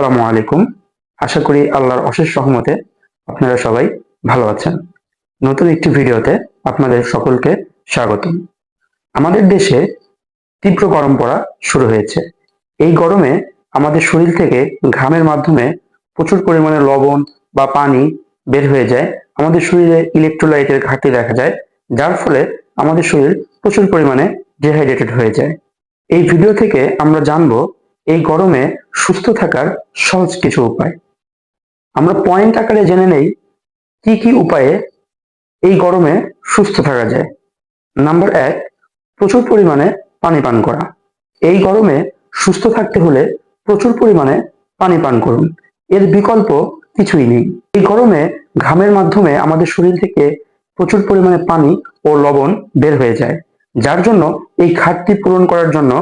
আসসালামু আলাইকুম। আশা করি আল্লাহর অশেষ সহমতে আপনারা সবাই ভালো আছেন। নতুন একটি ভিডিওতে আপনাদের সকলকে স্বাগতম। আমাদের দেশে তীব্র গরম পড়া শুরু হয়েছে। এই গরমে আমাদের শরীর থেকে ঘামের মাধ্যমে প্রচুর পরিমাণে লবণ বা পানি বের হয়ে যায়। আমাদের শরীরে ইলেকট্রোলাইটের ঘাটতি দেখা যায়, যার ফলে আমাদের শরীর প্রচুর পরিমাণে ডিহাইড্রেটেড হয়ে যায়। এই ভিডিও থেকে আমরা জানব এই গরমে সুস্থ থাকার সহজ কিছু উপায়। আমরা পয়েন্ট আকারে জেনে নেই কি কি উপায়ে এই গরমে সুস্থ থাকা যায়। নাম্বার এক, প্রচুর পরিমাণে পানি পান করা। এই গরমে সুস্থ থাকতে হলে প্রচুর পরিমাণে পানি পান করুন। এর বিকল্প কিছুই নেই। এই গরমে ঘামের মাধ্যমে আমাদের শরীর থেকে প্রচুর পরিমাণে পানি ও লবণ বের হয়ে যায়। যার জন্য এই ঘাটতি পূরণ করার জন্য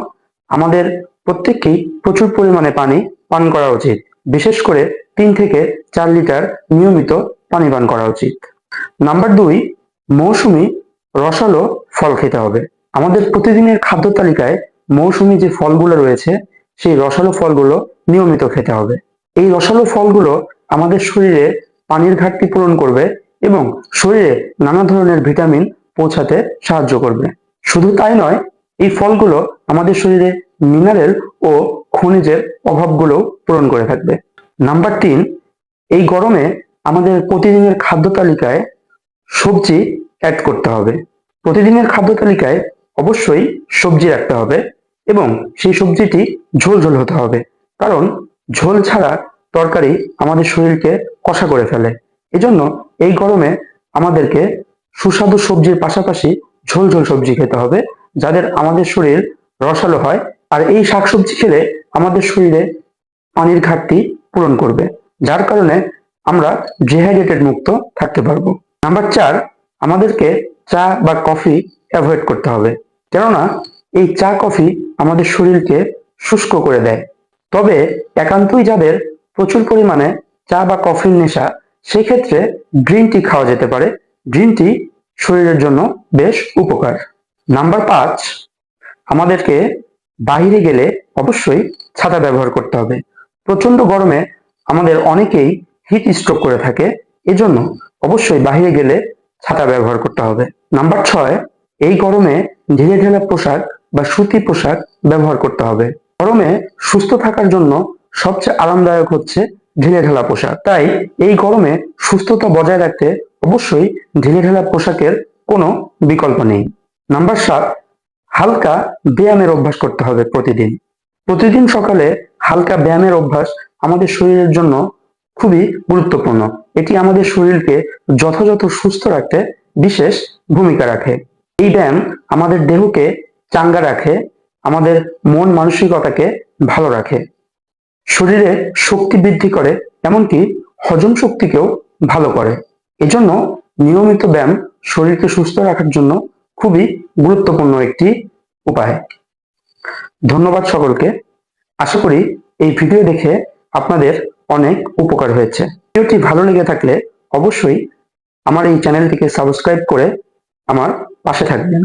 আমাদের প্রত্যেককেই প্রচুর পরিমাণে পানি পান করা উচিত। বিশেষ করে তিন থেকে চার লিটার নিয়মিত পানি পান করা উচিত। নাম্বার দুই, মৌসুমি রসালো ফল খেতে হবে। আমাদের প্রতিদিনের খাদ্য তালিকায় মৌসুমি যে ফলগুলো রয়েছে, সেই রসালো ফলগুলো নিয়মিত খেতে হবে। এই রসালো ফলগুলো আমাদের শরীরে পানির ঘাটতি পূরণ করবে এবং শরীরে নানা ধরনের ভিটামিন পৌঁছাতে সাহায্য করবে। শুধু তাই নয়, এই ফলগুলো আমাদের শরীরে মিনারেল ও খনিজের অভাবগুলো পূরণ করে থাকবে। নাম্বার তিন, এই গরমে আমাদের প্রতিদিনের খাদ্য তালিকায় সবজি অ্যাড করতে হবে। প্রতিদিনের খাদ্য তালিকায় অবশ্যই সবজি রাখতে হবে এবং সেই সবজিটি ঝোল ঝোল হতে হবে। কারণ ঝোল ছাড়া তরকারি আমাদের শরীরকে কষা করে ফেলে। এজন্য এই গরমে আমাদেরকে সুস্বাদু সবজির পাশাপাশি ঝোল ঝোল সবজি খেতে হবে, যাদের আমাদের শরীর রসালো হয় আর এই শাকসবজি খেলে আমাদের শরীরে পানির ঘাটতি পূরণ করবে, যার কারণে আমরা ডিহাইড্রেটেড মুক্ত থাকতে পারব। নাম্বার চার, আমাদেরকে চা বা কফি অ্যাভয়েড করতে হবে, কেননা এই চা কফি আমাদের শরীরকে শুষ্ক করে দেয়। তবে একান্তই যাদের প্রচুর পরিমাণে চা বা কফির নেশা সেই ক্ষেত্রে গ্রিন টি খাওয়া যেতে পারে। গ্রিন টি শরীরের জন্য বেশ উপকার। নাম্বার পাঁচ, আমাদেরকে বাইরে গেলে অবশ্যই ছাতা ব্যবহার করতে হবে। প্রচণ্ড গরমে আমাদের অনেকেই হিট স্ট্রোক করে থাকে, এজন্য অবশ্যই বাইরে গেলে ছাতা ব্যবহার করতে হবে। নাম্বার ছয়, এই গরমে ঢিলে ঢেলা পোশাক বা সুতি পোশাক ব্যবহার করতে হবে। গরমে সুস্থ থাকার জন্য সবচেয়ে আরামদায়ক হচ্ছে ঢিলে ঢালা পোশাক। তাই এই গরমে সুস্থতা বজায় রাখতে অবশ্যই ঢিলে ঢালা পোশাকের কোনো বিকল্প নেই। নাম্বার সাত হালকা ব্যায়ামের অভ্যাস করতে হবে প্রতিদিন। প্রতিদিন সকালে হালকা ব্যায়ামের অভ্যাস আমাদের শরীরের জন্য খুবই গুরুত্বপূর্ণ। এটি আমাদের শরীরকে যথাযথ সুস্থ রাখতে বিশেষ ভূমিকা রাখে। এই ব্যায়াম আমাদের দেহকে চাঙ্গা রাখে, আমাদের মন মানসিকতাকে ভালো রাখে। শরীরে শক্তি বৃদ্ধি করে, এমনকি হজম শক্তিকেও ভালো করে। এজন্য নিয়মিত ব্যায়াম শরীরকে সুস্থ রাখার জন্য খুবই গুরুত্বপূর্ণ একটি উপায়। ধন্যবাদ সকলকে। আশা করি এই ভিডিও দেখে আপনাদের অনেক উপকার হয়েছে। ভিডিওটি ভালো লেগে থাকলে অবশ্যই আমার এই চ্যানেলটিকে সাবস্ক্রাইব করে আমার পাশে থাকবেন।